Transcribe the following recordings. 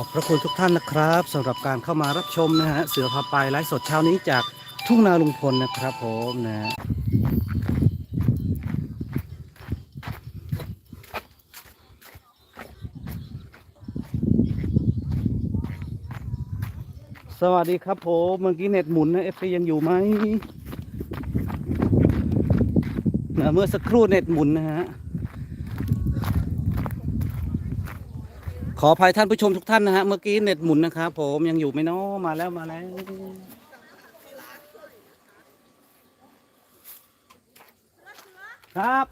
อบพระคุณทุกท่านนะครับสำหรับการเข้ามารับชมนะฮะเสือพาไปไลฟ์สดเช้านี้จากทุ่งนาลุงพลนะครับผมนะสวัสดีครับผมเมื่อกี้เน็ตหมุนนะเอฟซียังอยู่ไหมนะเมื่อสักครู่เน็ตหมุนนะฮะ ขออภัยท่านผู้ชมทุกท่านนะฮะเมื่อกี้เน็ตหมุนนะครับผมยังอยู่ไหมเนาะมาแล้วมาแล้ว ครับ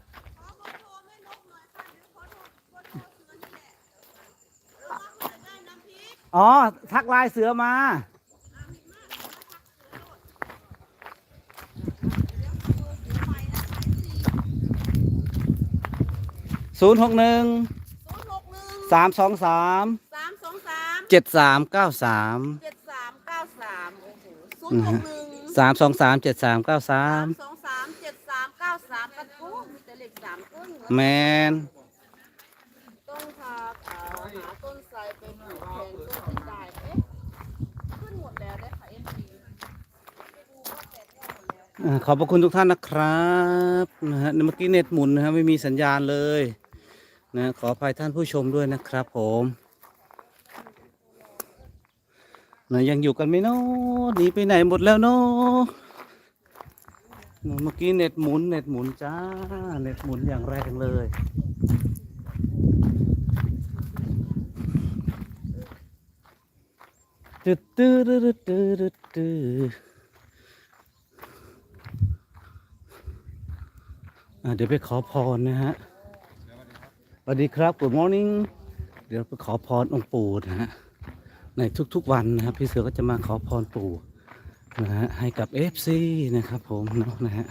อ๋อ ทักไลน์เสือมา ศูนย์หกหนึ่ง สามสองสามสามสองสามเจ็ดสามเก้าสามเจ็ดสามเก้าสามโอ้โหศูนย์หกหนึ่งสามสองสามเจ็ดสามเก้าสาสามมสองสามเจ็ดสามเก้าสามกันโอ้มีแต่เลขสามต้นแมนต้องพาเอ่อหาต้นไทรไปปลูกแทนต้นที่ตายเอ๊ะขึ้นหมดแล้วได้ค่ะเอ็นซีอ่าขอบพระคุณทุกท่านนะครับนะฮะเมื่อกี้เน็ตหมุนนะฮะไม่มีสัญญาณเลย นะขออภัยท่านผู้ชมด้วยนะครับผมนะยังอยู่กันไหมเนาะหนีไปไหนหมดแล้วเนาะนะเมื่อกี้เน็ตหมุนเน็ตหมุนจ้า เน็ตหมุนอย่างแรงเลยตึ๊ดตึ๊ดตึ๊ดตึ๊ดตึ๊ดเดี๋ยวไปขอพรนะฮะ สวัสดีครับ Good morning เดี๋ยวไปขอพรองค์ปู่นะฮะ ในทุกๆวันนะครับ พี่เสือก็จะมาขอพรปู่นะฮะให้กับ FC นะครับผมเนาะนะฮะ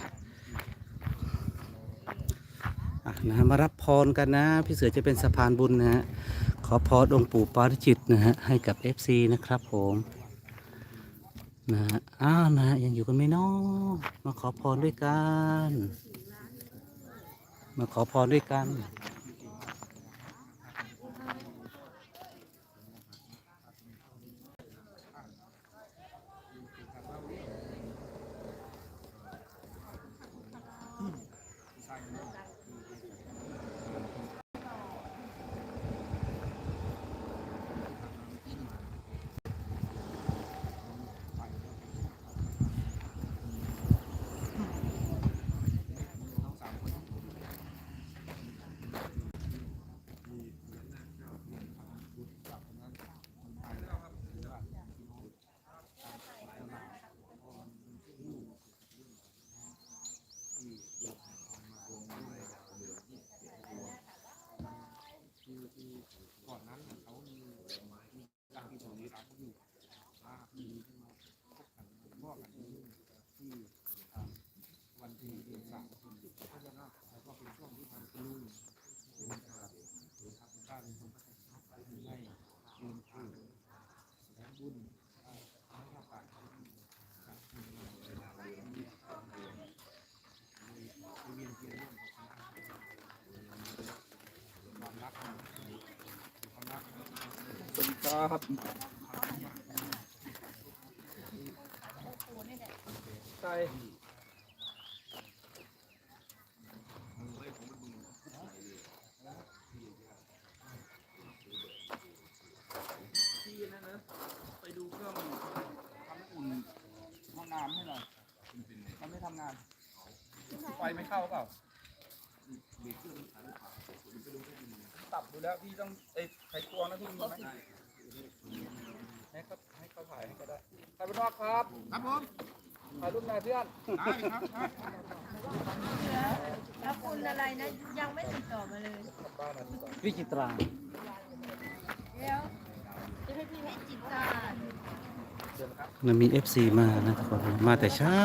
นะฮะมารับพรกันนะ พี่เสือจะเป็นสะพานบุญนะฮะ ขอพรองค์ปู่ปาริจิตนะฮะให้กับ FC นะครับผมนะฮะอ้าวนะฮะยังอยู่กันไหมเนาะมาขอพรด้วยกัน มาขอพรด้วยกัน ครับใช่พี่นั่นนะไปดูเครื่องทำอุ่นห้องน้ำให้หน่อยมันไม่ทำงานไฟไม่เข้าเปล่าตับดูแล้วพี่ต้องเอ้ยไขควงนะพี่มีไหม ให้เขาให้เขาถ่ายให้ก็ได้ถ่ายไปนอกครับครับผมถ่ายรูปหน่อยเพื่อนได้ครับได้แล้วคุณอะไรนะยังไม่ติดต่อมาเลยกลับบ้านนะดีกว่าวิจิตราเดี๋ยวจะให้พี่ให้จิตตาเดี๋ยวนะครับ มันมี FC มานะทุกคนมาแต่เช้า